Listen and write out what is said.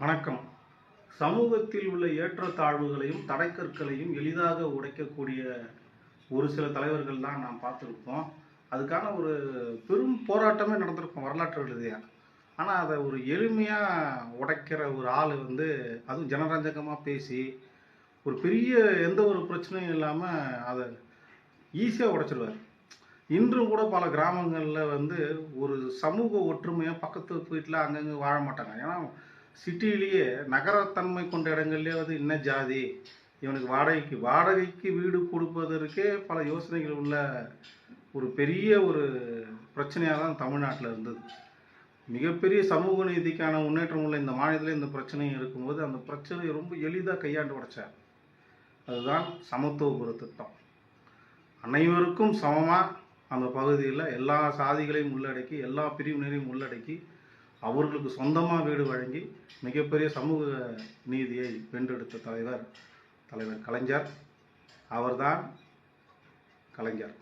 வணக்கம். சமூகத்தில் உள்ள ஏற்றத்தாழ்வுகளையும் தடைக்கற்களையும் எளிதாக உடைக்கக்கூடிய ஒரு சில தலைவர்கள் தான் நாம் பார்த்துருப்போம். அதுக்கான ஒரு பெரும் போராட்டமே நடந்திருக்கும் வரலாற்று எழுதியா ஆனால் அதை ஒரு எளிமையாக உடைக்கிற ஒரு ஆள் வந்து அதுவும் ஜனரஞ்சகமாக பேசி ஒரு பெரிய எந்த ஒரு பிரச்சனையும் இல்லாமல் அதை ஈஸியாக உடைச்சிடுவார் இன்றும் கூட பல கிராமங்களில் வந்து ஒரு சமூக ஒற்றுமையாக பக்கத்து வீட்டில் அங்கங்கே வாழ மாட்டாங்க. ஏன்னா சிட்டிலேயே நகரத்தன்மை கொண்ட இடங்கள்லேயே வந்து என்ன ஜாதி? இவனுக்கு வாடகைக்கு வாடகைக்கு வீடு கொடுப்பதற்கே பல யோசனைகள் உள்ள ஒரு பெரிய ஒரு பிரச்சனையாக தான் தமிழ்நாட்டில் இருந்தது. மிகப்பெரிய சமூக நீதிக்கான முன்னேற்றம் உள்ள இந்த மாநிலத்தில் இந்த பிரச்சனையும் இருக்கும்போது அந்த பிரச்சனையை ரொம்ப எளிதாக கையாண்டு உடைச்சார். அதுதான் சமத்துவபுர திட்டம் அனைவருக்கும் சமமாக அந்த பகுதியில் எல்லா சாதிகளையும் உள்ளடக்கி எல்லா பிரிவினரையும் உள்ளடக்கி அவர்களுக்கு சொந்தமாக வீடு வழங்கி மிகப்பெரிய சமூக நீதியை வென்றெடுத்த தலைவர் தலைவர் கலைஞர். அவர்தான் கலைஞர்.